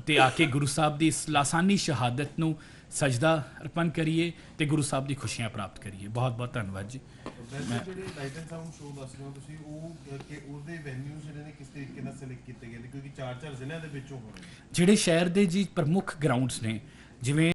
ਤੇ ਆ ਕੇ ਗੁਰੂ ਸਾਹਿਬ ਦੀ ਇਸ ਲਾਸਾਨੀ ਸ਼ਹਾਦਤ ਨੂੰ ਸਜਦਾ ਅਰਪਣ ਕਰੀਏ ਤੇ ਗੁਰੂ ਸਾਹਿਬ ਦੀ ਖੁਸ਼ੀਆਂ ਪ੍ਰਾਪਤ ਕਰੀਏ। ਬਹੁਤ ਬਹੁਤ ਧੰਨਵਾਦ ਜੀ। ਜਿਹੜੇ ਲਾਈਟ ਐਂਡ ਸਾਊਂਡ ਸ਼ੋਅ ਦੱਸ ਰਹੇ ਹੋ ਤੁਸੀਂ ਉਹ ਅਹ, ਕਿ ਉਹਦੇ ਵੈਨਿਊ ਜਿਹੜੇ ਨੇ ਕਿਸ ਤਰੀਕੇ ਨਾਲ ਸਿਲੈਕਟ ਕੀਤੇ ਗਏ ਨੇ? ਕਿਉਂਕਿ ਚਾਰ ਚਾਰ ਜ਼ਿਲ੍ਹਿਆਂ ਦੇ ਵਿੱਚੋਂ ਹੋ ਰਹੇ ਨੇ। ਜਿਹੜੇ ਸ਼ਹਿਰ ਦੇ ਜੀ ਪ੍ਰਮੁੱਖ ਗਰਾਊਂਡਸ ਨੇ ਜਿਵੇਂ